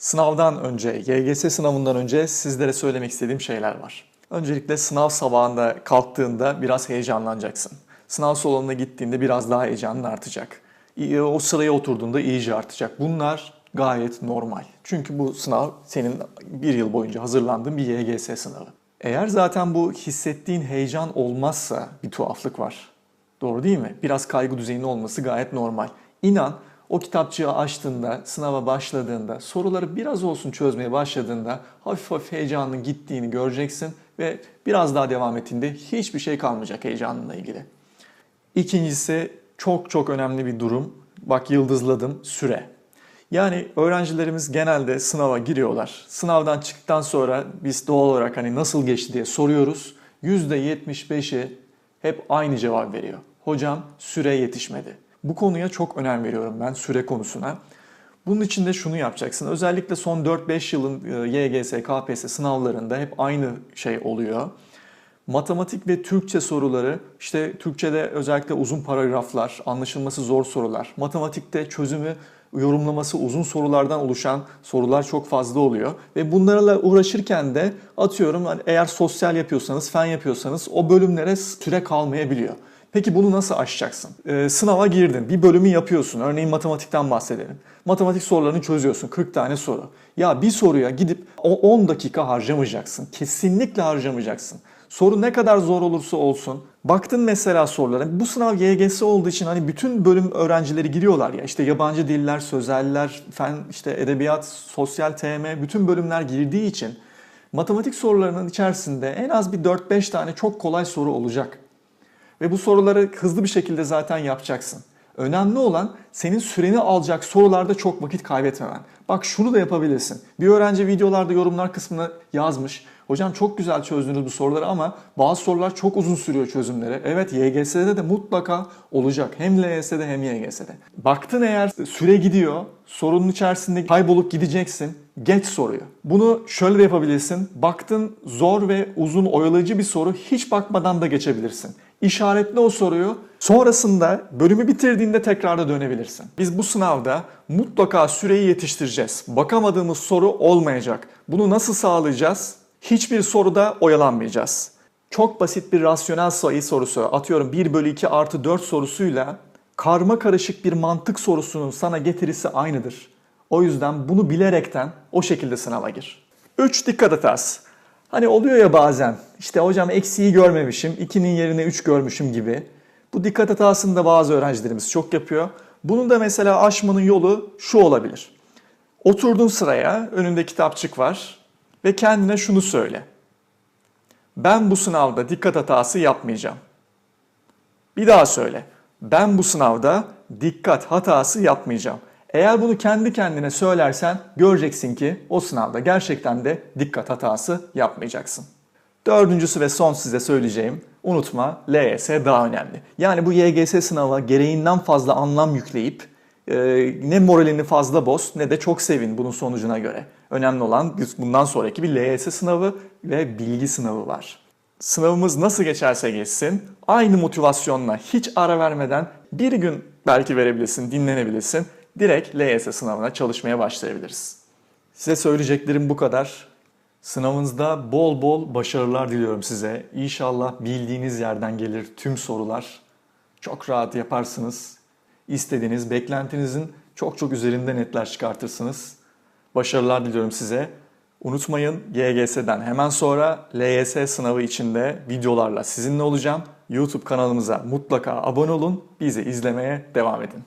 Sınavdan önce, YGS sınavından önce sizlere söylemek istediğim şeyler var. Öncelikle sınav sabahında kalktığında biraz heyecanlanacaksın. Sınav salonuna gittiğinde biraz daha heyecanın artacak. İyi- O sıraya oturduğunda iyice artacak. Bunlar gayet normal. Çünkü bu sınav senin bir yıl boyunca hazırlandığın bir YGS sınavı. Eğer zaten bu hissettiğin heyecan olmazsa bir tuhaflık var. Doğru değil mi? Biraz kaygı düzeyinin olması gayet normal. İnan o kitapçığı açtığında, sınava başladığında, soruları biraz olsun çözmeye başladığında hafif hafif heyecanın gittiğini göreceksin ve biraz daha devam ettiğinde hiçbir şey kalmayacak heyecanınla ilgili. İkincisi çok çok önemli bir durum. Bak yıldızladım süre. Yani öğrencilerimiz genelde sınava giriyorlar. Sınavdan çıktıktan sonra biz doğal olarak hani nasıl geçti diye soruyoruz. %75'i hep aynı cevap veriyor. Hocam süre yetişmedi. Bu konuya çok önem veriyorum ben süre konusuna. Bunun için de şunu yapacaksın. Özellikle son 4-5 yılın e, YGS, KPSS sınavlarında hep aynı şey oluyor. Matematik ve Türkçe soruları, işte Türkçe'de özellikle uzun paragraflar, anlaşılması zor sorular. Matematikte çözümü, yorumlaması uzun sorulardan oluşan sorular çok fazla oluyor. Ve bunlarla uğraşırken de atıyorum hani eğer sosyal yapıyorsanız, fen yapıyorsanız o bölümlere süre kalmayabiliyor. Peki bunu nasıl aşacaksın? Ee, sınava girdin, bir bölümü yapıyorsun. Örneğin matematikten bahsedelim. Matematik sorularını çözüyorsun, 40 tane soru. Ya bir soruya gidip o 10 dakika harcamayacaksın. Kesinlikle harcamayacaksın. Soru ne kadar zor olursa olsun. Baktın mesela sorulara. Bu sınav YGS olduğu için hani bütün bölüm öğrencileri giriyorlar ya. İşte yabancı diller, sözeller, fen, işte edebiyat, sosyal TM bütün bölümler girdiği için matematik sorularının içerisinde en az bir 4-5 tane çok kolay soru olacak. Ve bu soruları hızlı bir şekilde zaten yapacaksın. Önemli olan senin süreni alacak sorularda çok vakit kaybetmemen. Bak şunu da yapabilirsin. Bir öğrenci videolarda yorumlar kısmına yazmış. Hocam çok güzel çözdünüz bu soruları ama bazı sorular çok uzun sürüyor çözümleri. Evet YGS'de de mutlaka olacak. Hem LYS'de hem YGS'de. Baktın eğer süre gidiyor, sorunun içerisinde kaybolup gideceksin. Geç soruyu. Bunu şöyle de yapabilirsin. Baktın zor ve uzun oyalayıcı bir soru hiç bakmadan da geçebilirsin. İşaretle o soruyu. Sonrasında bölümü bitirdiğinde tekrar da dönebilirsin. Biz bu sınavda mutlaka süreyi yetiştireceğiz. Bakamadığımız soru olmayacak. Bunu nasıl sağlayacağız? Hiçbir soruda oyalanmayacağız. Çok basit bir rasyonel sayı sorusu, atıyorum 1 bölü 2 artı 4 sorusuyla karma karışık bir mantık sorusunun sana getirisi aynıdır. O yüzden bunu bilerekten o şekilde sınava gir. 3 dikkat hatası. Hani oluyor ya bazen işte hocam eksiği görmemişim, 2'nin yerine 3 görmüşüm gibi. Bu dikkat hatasını da bazı öğrencilerimiz çok yapıyor. Bunun da mesela aşmanın yolu şu olabilir. Oturdun sıraya, önünde kitapçık var ve kendine şunu söyle. Ben bu sınavda dikkat hatası yapmayacağım. Bir daha söyle. Ben bu sınavda dikkat hatası yapmayacağım. Eğer bunu kendi kendine söylersen göreceksin ki o sınavda gerçekten de dikkat hatası yapmayacaksın. Dördüncüsü ve son size söyleyeceğim unutma LYS daha önemli. Yani bu YGS sınava gereğinden fazla anlam yükleyip e, ne moralini fazla boz ne de çok sevin bunun sonucuna göre. Önemli olan bundan sonraki bir LYS sınavı ve bilgi sınavı var. Sınavımız nasıl geçerse geçsin aynı motivasyonla hiç ara vermeden bir gün belki verebilirsin, dinlenebilirsin. Direkt LYS sınavına çalışmaya başlayabiliriz. Size söyleyeceklerim bu kadar. Sınavınızda bol bol başarılar diliyorum size. İnşallah bildiğiniz yerden gelir tüm sorular. Çok rahat yaparsınız. İstediğiniz beklentinizin çok çok üzerinde netler çıkartırsınız. Başarılar diliyorum size. Unutmayın YGS'den hemen sonra LYS sınavı içinde videolarla sizinle olacağım. YouTube kanalımıza mutlaka abone olun. Bizi izlemeye devam edin.